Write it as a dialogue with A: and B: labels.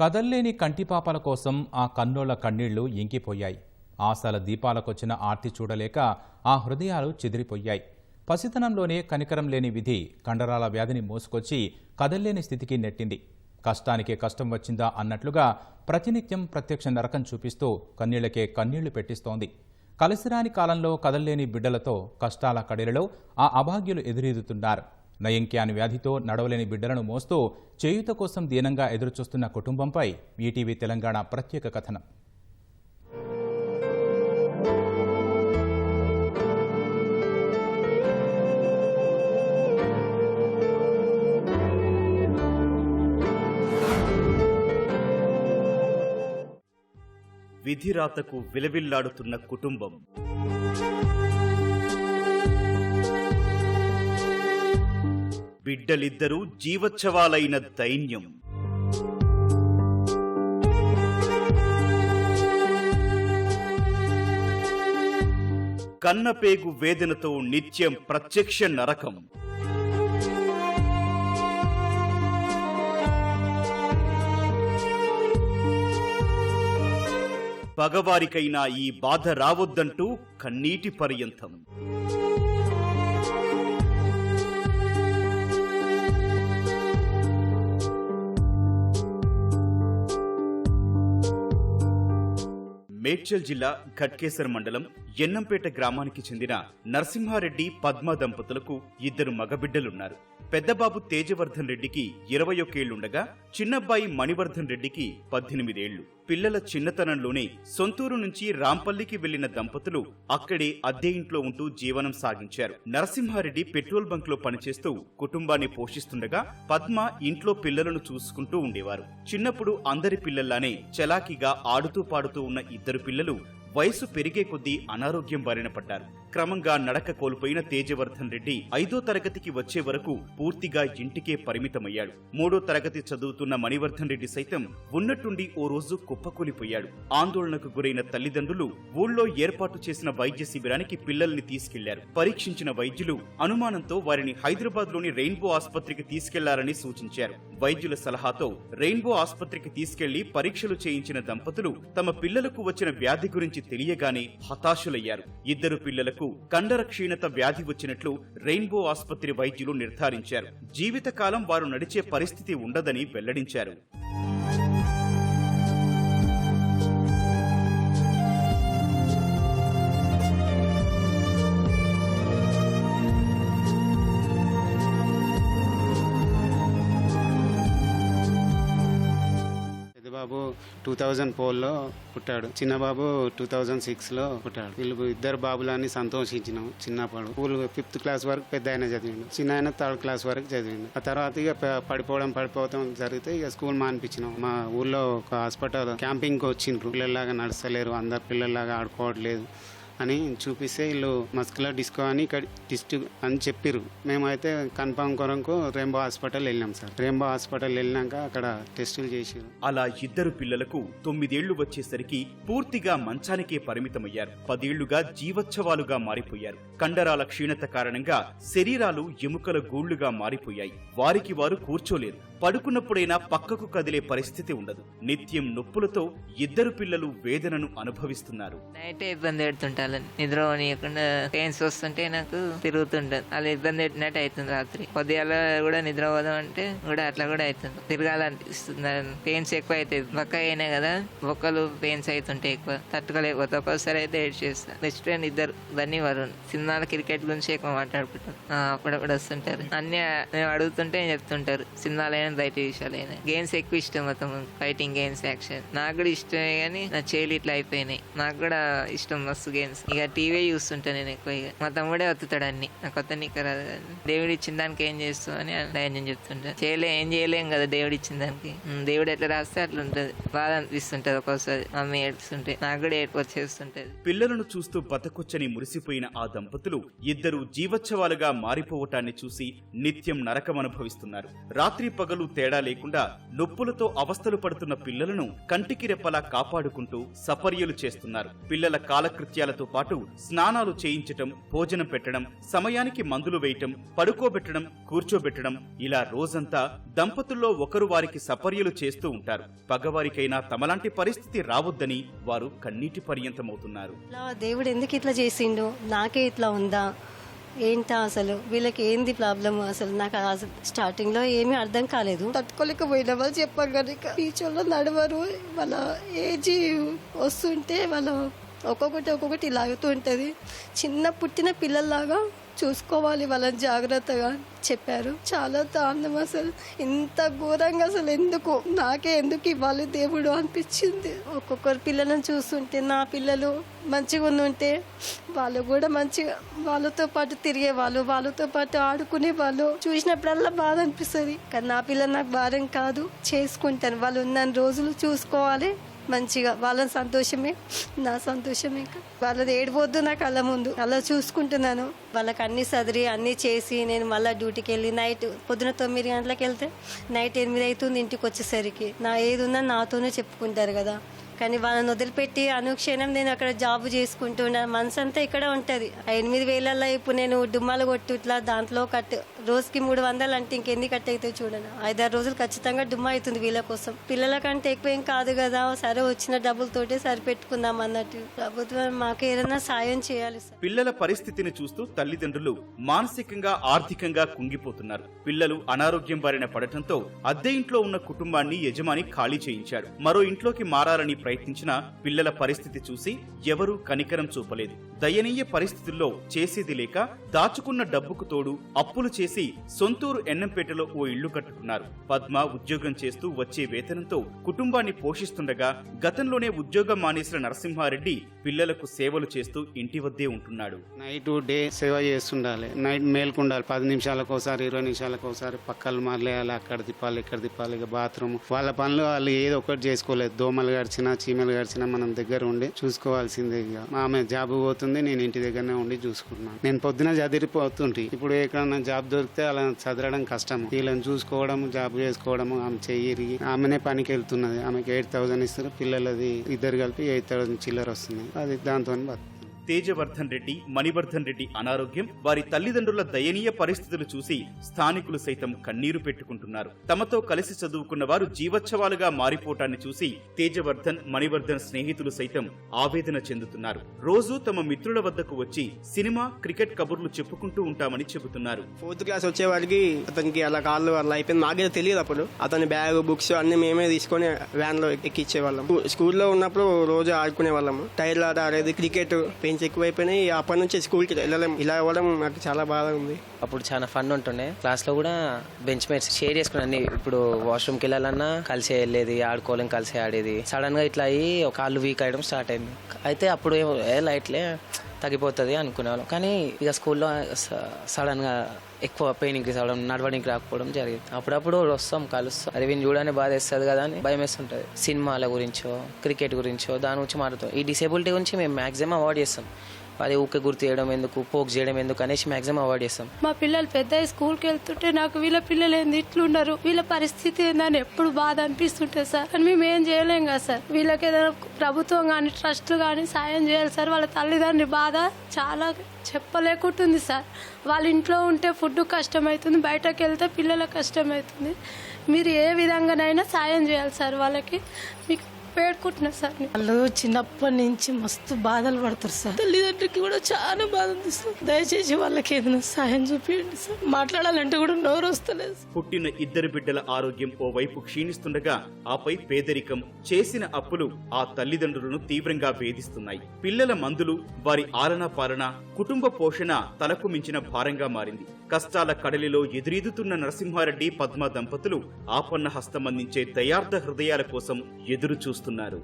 A: కదల్లేని కంటిపాపల కోసం ఆ కన్నోళ్ళ కన్నీళ్ళు ఇంకిపోయాయి. ఆశల దీపాలకొచ్చిన ఆర్తి చూడలేక ఆ హృదయాలు చెదిరిపోయాయి. పసితనంలోనే కనికరం లేని విధి కండరాల వ్యాధిని మోసుకొచ్చి కదల్లేని స్థితికి నెట్టింది. కష్టానికే కష్టం వచ్చిందా అన్నట్లుగా ప్రతినిత్యం ప్రత్యక్ష నరకం చూపిస్తూ కన్నీళ్ళకే కన్నీళ్ళు పెట్టిస్తోంది. కలిసిరాని కాలంలో కదల్లేని బిడ్డలతో కష్టాల కడిలలో ఆ అభాగ్యులు ఎదురెదుతున్నారు. నయంక్యాన్ వ్యాధితో నడవలేని బిడ్డలను మోస్తూ చేయూత కోసం దీనంగా ఎదురుచూస్తున్న కుటుంబంపై ఈటీవీ తెలంగాణ ప్రత్యేక కథనం.
B: విధిరాతకు విలవిల్లాడుతున్న కుటుంబం. బిడ్డలిద్దరూ జీవోత్సవాలైన దైన్యం. కన్నపేగు వేదనతో నిత్యం ప్రత్యక్ష నరకం. పగవారికైనా ఈ బాధ రావద్దంటూ కన్నీటి పర్యంతం. మేడ్చల్ జిల్లా ఘట్కేసర్ మండలం ఎన్నంపేట గ్రామానికి చెందిన నరసింహారెడ్డి పద్మ దంపతులకు ఇద్దరు మగబిడ్డలున్నారు. పెద్దబాబు తేజవర్ధన్ రెడ్డికి ఇరవై ఒకేళ్ళుండగా చిన్నబ్బాయి మణివర్ధన్ రెడ్డికి పద్దెనిమిదేళ్ళు. పిల్లల చిన్నతనంలోనే సొంతూరు నుంచి రాంపల్లికి వెళ్ళిన దంపతులు అక్కడే అద్దె ఇంట్లో ఉంటూ జీవనం సాగించారు. నరసింహారెడ్డి పెట్రోల్ బంక్లో పనిచేస్తూ కుటుంబాన్ని పోషిస్తుండగా పద్మ ఇంట్లో పిల్లలను చూసుకుంటూ ఉండేవారు. చిన్నప్పుడు అందరి పిల్లల్లానే చలాకీగా ఆడుతూ పాడుతూ ఉన్న ఇద్దరు పిల్లలు వయసు పెరిగే కొద్దీ అనారోగ్యం బారిన పడ్డారు. క్రమంగా నడక కోల్పోయిన తేజవర్ధన్ రెడ్డి ఐదో తరగతికి వచ్చే వరకు పూర్తిగా ఇంటికే పరిమితమయ్యాడు. మూడో తరగతి చదువుతున్న మణివర్ధన్ రెడ్డి సైతం ఉన్నట్టుండి ఓ రోజు కుప్పకూలిపోయాడు. ఆందోళనకు గురైన తల్లిదండ్రులు ఊళ్ళో ఏర్పాటు చేసిన వైద్య శిబిరానికి పిల్లల్ని తీసుకెళ్ళారు. పరీక్షించిన వైద్యులు అనుమానంతో వారిని హైదరాబాద్లోని రెయిన్బో ఆసుపత్రికి తీసుకెళ్ళారని సూచించారు. వైద్యుల సలహాతో రెయిన్బో ఆసుపత్రికి తీసుకెళ్ళి పరీక్షలు చేయించిన దంపతులు తమ పిల్లలకు వచ్చిన వ్యాధి గురించి తెలియగానే హతాశులయ్యారు. ఇద్దరు పిల్లలకు కండర క్షీణత వ్యాధి వచ్చినట్లు రెయిన్బో ఆసుపత్రి వైద్యులు నిర్ధారించారు. జీవితకాలం వారు నడిచే పరిస్థితి ఉండదని వెల్లడించారు.
C: బాబు టూ థౌజండ్ ఫోర్లో పుట్టాడు. చిన్న బాబు టూ థౌజండ్ సిక్స్లో పుట్టాడు. వీళ్ళు ఇద్దరు బాబులని సంతోషించినాం చిన్నప్పుడు. స్కూల్ ఫిఫ్త్ క్లాస్ వరకు పెద్ద ఆయన చదివిండు. చిన్న ఆయన థర్డ్ క్లాస్ వరకు చదివిండు. ఆ తర్వాత ఇక పడిపోవడం పడిపోవడం జరిగితే ఇక స్కూల్ మానిపించినాం. మా ఊర్లో ఒక హాస్పిటల్ క్యాంపింగ్కి వచ్చిండ్రు. పిల్లల్లాగా నడుస్తలేరు. అందరు పిల్లల్లాగా ఆడుకోవట్లేదు. అని చూపిస్తే వీళ్ళు మస్కులర్ డిస్కో అని ఇక్కడ డిస్ట్రిక్ట్ అని చెప్పిర్రు. మేమైతే కన్ఫామ్ కొరకు రెయిన్బో హాస్పిటల్ వెళ్ళినాం సార్. రెయిన్బో హాస్పిటల్ వెళ్ళినాక అక్కడ టెస్టులు చేసిర్రు.
B: అలా ఇద్దరు పిల్లలకు తొమ్మిదేళ్ళు వచ్చేసరికి పూర్తిగా మంచానికే పరిమితమయ్యారు. పదేళ్ళుగా జీవోత్సవాలుగా మారిపోయారు. కండరాల క్షీణత కారణంగా శరీరాలు ఎముకల గూళ్ళుగా మారిపోయాయి. వారికి వారు కూర్చోలేరు. పడుకున్నప్పుడైనా పక్కకు కదిలే పరిస్థితి ఉండదు. నిత్యం నొప్పులతో ఇద్దరు పిల్లలు వేదనను అనుభవిస్తున్నారు.
D: నైట్ ఇబ్బంది పెడుతుంటాను నిద్ర పోనీయకుండా పెయిన్స్ వస్తుంటే నాకు తిరుగుతుంటది అలా ఇబ్బంది పెట్టినట్టు అవుతుంది రాత్రి. కొద్దిగా కూడా నిద్ర పోదాం అంటే కూడా అట్లా కూడా అవుతుంది. తిరగాలనిపిస్తుంది. పెయిన్స్ ఎక్కువ అవుతాయి. బక్క అయినా కదా బొక్కలు పెయిన్స్ అవుతుంటాయి ఎక్కువ. తట్టుకోలేకపోతే ఒక్కోసారి అయితే ఏడ్ చేస్తా. బెస్ట్ ఫ్రెండ్ ఇద్దరు దాన్ని వరుణ్. సినిమాల క్రికెట్ గురించి ఎక్కువ మాట్లాడుకుంటాం అప్పుడప్పుడు వస్తుంటారు. అన్ని అడుగుతుంటే చెప్తుంటారు. సినిమాలైనా బయట విషయాలైనా గేమ్స్ ఎక్కువ ఇష్టం మొత్తం ఫైటింగ్ గేమ్స్ యాక్షన్ నాకు కూడా ఇష్టమే కానీ నా చేలు ఇట్లా అయిపోయినాయి. నాకు కూడా ఇష్టం మస్తు గేమ్స్ ఇక టీవీ చూస్తుంటా నేను ఎక్కువ ఇక మా తమ్ముడే వత్తుతాడు అన్ని. నాకు కొత్త నీకు రాదు దేవుడు ఇచ్చిన దానికి ఏం చేస్తావు అని నేను చెప్తుంటా. చేయలే ఏం చేయలేం కదా దేవుడు ఇచ్చిన దానికి. దేవుడు ఎట్లా రాస్తే అట్లా ఉంటది. బాధ అనిపిస్తుంటది ఒక్కోసారి. మమ్మీ ఏడుస్తుంటే. నాకు కూడా ఏడుపు వచ్చేస్తుంటది.
B: పిల్లలను చూస్తూ బతకొచ్చని మురిసిపోయిన ఆ దంపతులు ఇద్దరు జీవోత్సవాలుగా మారిపోవటాన్ని చూసి నిత్యం నరకం అనుభవిస్తున్నారు. రాత్రి పగ పగలు తేడా లేకుండా నొప్పులతో అవస్థలు పడుతున్న పిల్లలను కంటికి రెప్పలా కాపాడుకుంటూ సపర్యలు చేస్తున్నారు. పిల్లల కాలకృత్యాలతో పాటు స్నానాలు చేయించటం భోజనం పెట్టడం సమయానికి మందులు వేయటం పడుకోబెట్టడం కూర్చోబెట్టడం ఇలా రోజంతా దంపతుల్లో ఒకరు వారికి సపర్యలు చేస్తూ ఉంటారు. పగవారికైనా తమలాంటి పరిస్థితి రావద్దని వారు కన్నీటి పర్యంతమవుతున్నారు.
E: దేవుడు ఎందుకు ఇట్లా చేసిండు? నాకే ఇట్లా ఉందా? ఏంటా అసలు? వీళ్ళకి ఏంది ప్రాబ్లమ్ అసలు? నాకు అసలు స్టార్టింగ్లో ఏమీ అర్థం కాలేదు. తట్టుకోలేకపోయినా. వాళ్ళు చెప్పాం కనుక టీచర్లో నడవరు. వాళ్ళ ఏజ్ వస్తుంటే వాళ్ళు ఒక్కొక్కటి ఒక్కొక్కటి లాగుతూ ఉంటుంది. చిన్న పుట్టిన పిల్లల్లాగా చూసుకోవాలి వాళ్ళని జాగ్రత్తగా చెప్పారు. చాలా దారుణం అసలు. ఇంత ఘోరంగా అసలు ఎందుకు? నాకే ఎందుకు ఇవ్వాలి దేవుడు అనిపించింది. ఒక్కొక్కరు పిల్లలను చూస్తుంటే నా పిల్లలు మంచిగా ఉంటే వాళ్ళు కూడా మంచిగా వాళ్ళతో పాటు తిరిగే వాళ్ళు వాళ్ళతో పాటు ఆడుకునే వాళ్ళు చూసినప్పుడల్లా బాధ అనిపిస్తుంది. కానీ నా పిల్లలు నాకు భారం కాదు. చేసుకుంటాను. వాళ్ళు ఉన్న రోజులు చూసుకోవాలి. మంచిగా వాళ్ళ సంతోషమే నా సంతోషమే ఇంకా. వాళ్ళది ఏడిపోద్దు నా కళ్ళ ముందు. అలా చూసుకుంటున్నాను. వాళ్ళకి అన్ని సదిరి అన్ని చేసి నేను మళ్ళీ డ్యూటీకి వెళ్ళి నైట్ పొద్దున తొమ్మిది గంటలకు వెళ్తే నైట్ ఎనిమిది అవుతుంది ఇంటికి వచ్చేసరికి. నా ఏది ఉన్నా నాతోనే చెప్పుకుంటారు కదా. కానీ వాళ్ళని వదిలిపెట్టి అనుక్షణం నేను అక్కడ జాబ్ చేసుకుంటున్నాను మనసు అంతా ఇక్కడ ఉంటుంది. ఆ ఎనిమిది వేలల్లో ఇప్పుడు నేను డుమ్మాలు కొట్టు ఇట్లా దాంట్లో కట్ రోజుకి మూడు వందలు అంటే ఇంకెన్ని కట్ అవుతాయి చూడండి. ఐదారు రోజులు ఖచ్చితంగా డుమ్మా అవుతుంది వీళ్ళ కోసం. పిల్లల కంటే ఎక్కువ ఏం కాదు కదా సరే వచ్చిన డబ్బులతోటే సరిపెట్టుకుందాం అన్నట్టు. ప్రభుత్వం మాకు ఏదైనా సాయం చేయాలి సార్.
B: పిల్లల పరిస్థితిని చూస్తూ తల్లిదండ్రులు మానసికంగా ఆర్థికంగా కుంగిపోతున్నారు. పిల్లలు అనారోగ్యం బారిన పడటంతో అద్దె ఇంట్లో ఉన్న కుటుంబాన్ని యజమాని ఖాళీ చేయించాడు మరో ఇంట్లోకి మారాలని ప్రయత్నించినా పిల్లల పరిస్థితి చూసి ఎవరూ కనికరం చూపలేదు. దయనీయ పరిస్థితుల్లో చేసేది లేక దాచుకున్న డబ్బుకు తోడు అప్పులు చేసి సొంతూరు ఎన్నంపేటలో ఓ ఇల్లు కట్టుకున్నారు. పద్మ ఉద్యోగం చేస్తూ వచ్చే వేతనంతో కుటుంబాన్ని పోషిస్తుండగా గతంలోనే ఉద్యోగం మానేసిన నరసింహారెడ్డి పిల్లలకు సేవలు చేస్తూ ఇంటి వద్దే ఉంటున్నాడు.
C: నైట్ డే సేవ చేస్తుండాలి. నైట్ మేల్కుండాలి. పది నిమిషాలకు ఒకసారి ఇరవై నిమిషాలకు ఒకసారి పక్కలు మరలేయాలి అక్కడ తిప్పాలి ఇక్కడ తిప్పాలి. ఇక బాత్రూమ్. వాళ్ళ పనులు వాళ్ళు ఏదో ఒకటి చేసుకోలేదు. దోమలు గడిచినా చీమలు గడిచినా మనం దగ్గర ఉండి చూసుకోవాల్సిందే ఇక. ఆమె జాబ్ పోతుంది నేను ఇంటి దగ్గరనే ఉండి చూసుకుంటున్నాను. నేను పొద్దున చదిరిపోతుంటే. ఇప్పుడు ఎక్కడన్నా జాబ్ దొరికితే అలా చదవడం కష్టం. వీళ్ళని చూసుకోవడం జాబ్ చేసుకోవడం ఆమె చెయ్యి ఆమెనే పనికి వెళ్తున్నది ఆమెకి ఎయిట్ థౌసండ్ ఇస్తారు పిల్లలది ఇద్దరు కలిపి ఎయిట్ థౌసండ్ చిల్లర వస్తుంది. అది దాంతో బతుకుతుంది
B: తేజవర్ధన్ రెడ్డి మణివర్ధన్ రెడ్డి అనారోగ్యం వారి తల్లిదండ్రుల దయనీయ పరిస్థితులు చూసి స్థానికులు సైతం కన్నీరు పెట్టుకుంటున్నారు. తమతో కలిసి చదువుకున్న వారు జీవోత్సవాలుగా మారిపోవటాన్ని చూసి తేజవర్ధన్ మణివర్ధన్ స్నేహితులు సైతం ఆవేదన చెందుతున్నారు. రోజు తమ మిత్రుల వద్దకు వచ్చి సినిమా క్రికెట్ కబుర్లు చెప్పుకుంటూ ఉంటామని చెబుతున్నారు.
F: ఫోర్త్ క్లాస్ వచ్చేవారికి అతనికి అలా కాళ్ళు అలా అయిపోయింది. మాకే తెలియదు అప్పుడు. అతని బ్యాగ్ బుక్స్ అన్ని మేమే తీసుకొని వ్యాన్లో ఎక్కిచ్చే వాళ్ళం స్కూల్లో ఉన్నప్పుడు రోజు ఆడుకునే వాళ్ళము టైర్లు ఆడేది క్రికెట్ పెంచి ఎక్కువైపోయినాయి అప్పటి నుంచి స్కూల్కి వెళ్ళలేం. ఇలా అవ్వడం నాకు చాలా బాధ ఉంది.
G: అప్పుడు చాలా ఫన్ ఉంటుండే. క్లాస్లో కూడా బెంచ్ మేట్స్ షేర్ చేసుకున్నాను. ఇప్పుడు వాష్రూమ్కి వెళ్ళాలన్నా కలిసి వెళ్ళేది ఆడుకోలేం కలిసి ఆడేది. సడన్గా ఇట్లా అయ్యి ఒక కాళ్ళు వీక్ అయ్యడం స్టార్ట్ అయింది. అయితే అప్పుడు ఏమో, ఏ లైట్లే తగ్గిపోతుంది అనుకునేవాళ్ళం. కానీ ఇక స్కూల్లో సడన్గా ఎక్కువ పెయిన్ ఇంక్రీస్ అవడం నడవడానికి రాకపోవడం జరిగింది. అప్పుడప్పుడు వస్తాం కలుస్తాం. అది వీని చూడని బాధ వేస్తుంది కదా అని భయం వేస్తుంటుంది సినిమాల గురించో క్రికెట్ గురించో దాని గురించి మాట్లాడుతాం. ఈ డిసేబిలిటీ గురించి మేము మాక్సిమం అవాయిడ్ చేస్తాం. అది ఊకే గుర్తు చేయడం ఎందుకు పోక్ చేయడం ఎందుకు అనేసి మాక్సిమం అవాయిడ్ చేస్తాం.
H: మా పిల్లలు పెద్ద స్కూల్కి వెళ్తుంటే నాకు వీళ్ళ పిల్లలు ఏంది ఇట్లున్నారు వీళ్ళ పరిస్థితి ఏందని ఎప్పుడు బాధ అనిపిస్తుంటుంది సార్. అని మేము ఏం చేయలేం కదా సార్. వీళ్ళకి ఏదైనా ప్రభుత్వం కానీ ట్రస్ట్ కానీ సాయం చేయాలి సార్. వాళ్ళ తల్లిదండ్రి బాధ చాలా చెప్పలేకుంటుంది సార్. వాళ్ళ ఇంట్లో ఉంటే ఫుడ్ కష్టమవుతుంది బయటకు వెళ్తే పిల్లలకు కష్టమవుతుంది. మీరు ఏ విధంగానైనా సాయం చేయాలి సార్ వాళ్ళకి. మీకు పేడుకుంటున్నా సార్. నేను.
I: వాళ్ళు చిన్నప్పటి నుంచి మస్తు బాధలు పడతారు సార్. తల్లిదండ్రులకి కూడా చాలా బాధ ఉంది సార్. దయచేసి వాళ్ళకి ఏదైనా సాయం చూపించండి సార్. మాట్లాడాలంటే కూడా నోరు వస్తలేదు.
B: పుట్టిన ఇద్దరు బిడ్డల ఆరోగ్యం ఓవైపు క్షీణిస్తుండగా ఆపై పేదరికం చేసిన అప్పులు ఆ తల్లిదండ్రులను తీవ్రంగా వేధిస్తున్నాయి. పిల్లల మందులు వారి ఆలనా పాలన కుటుంబ పోషణ తలకు మించిన భారంగా మారింది. కష్టాల కడలిలో ఎదురీదుతున్న నరసింహారెడ్డి పద్మ దంపతులు ఆపన్న హస్తమందించే దయార్థ హృదయాల కోసం ఎదురు చూస్తున్నారు